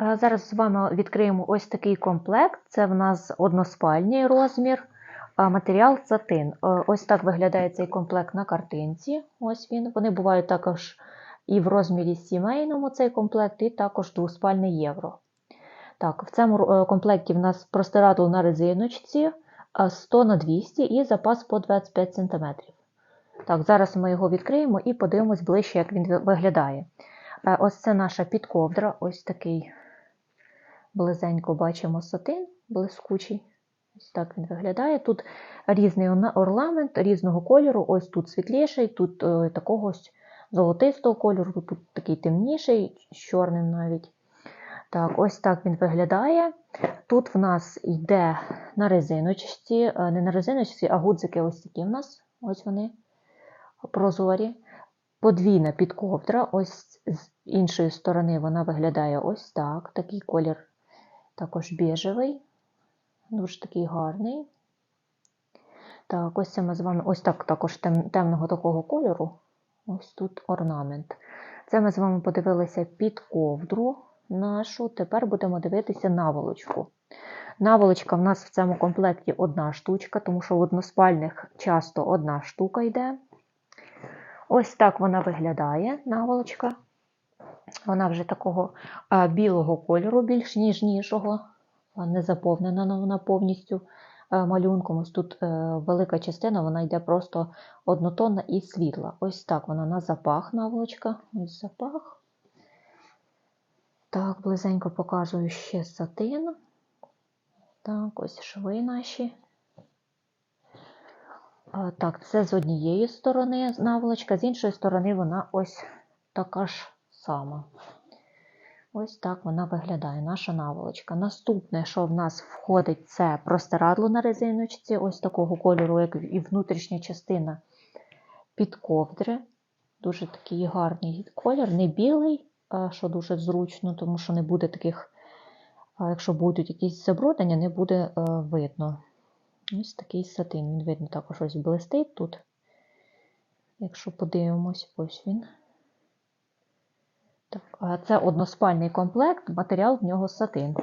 Е, Зараз з вами відкриємо ось такий комплект. Це в нас односпальний розмір, а матеріал сатин. Е, Ось так виглядає цей комплект на картинці. Ось він. Вони бувають також і в розмірі сімейному цей комплект, і також двоспальний євро. Так, в цьому е, комплекті в нас простирадл на резиночці е, 100 на 200 і запас по 25 см. Так, зараз ми його відкриємо і подивимось ближче, як він виглядає. Е, Ось це наша підковдра, ось такий близенько бачимо сатин блискучий. Ось так він виглядає. Тут різний орнамент різного кольору. Ось тут світліший, тут е, такого золотистого кольору, тут такий темніший, з чорним навіть. Так, ось так він виглядає. Тут в нас йде на резиночці, е, не на резиночці, а гудзики ось такі в нас. Ось вони прозорі. Подвійна підковдра. Ось з іншої сторони вона виглядає ось так. Такий колір також біжевий, дуже такий гарний. Так, ось це ми з вами ось так також тем, темного такого кольору. Ось тут орнамент. Це ми з вами подивилися під ковдру нашу. Тепер будемо дивитися наволочку. Наволочка в нас в цьому комплекті одна штучка, тому що в односпальних часто одна штука йде. Ось так вона виглядає, наволочка. Вона вже такого а, білого кольору, більш ніжнішого, а, не заповнена вона повністю а, малюнком. Ось тут е, велика частина вона йде просто однотонна і світла. Ось так вона на запах наволочка. Ось запах. Так, близенько показую ще сатин. Так, ось шви наші. А, Так, це з однієї сторони наволочка, з іншої сторони вона ось така ж сама. Ось так вона виглядає, наша наволочка. Наступне, що в нас входить, це простирадло на резиночці, ось такого кольору, як і внутрішня частина під ковдри. Дуже такий гарний колір, не білий, що дуже зручно, тому що не буде таких, якщо будуть якісь забруднення, не буде е, видно. Ось такий сатин. Він видно також ось блистить тут. Якщо подивимось, ось він. Це односпальний комплект, матеріал в нього сатин.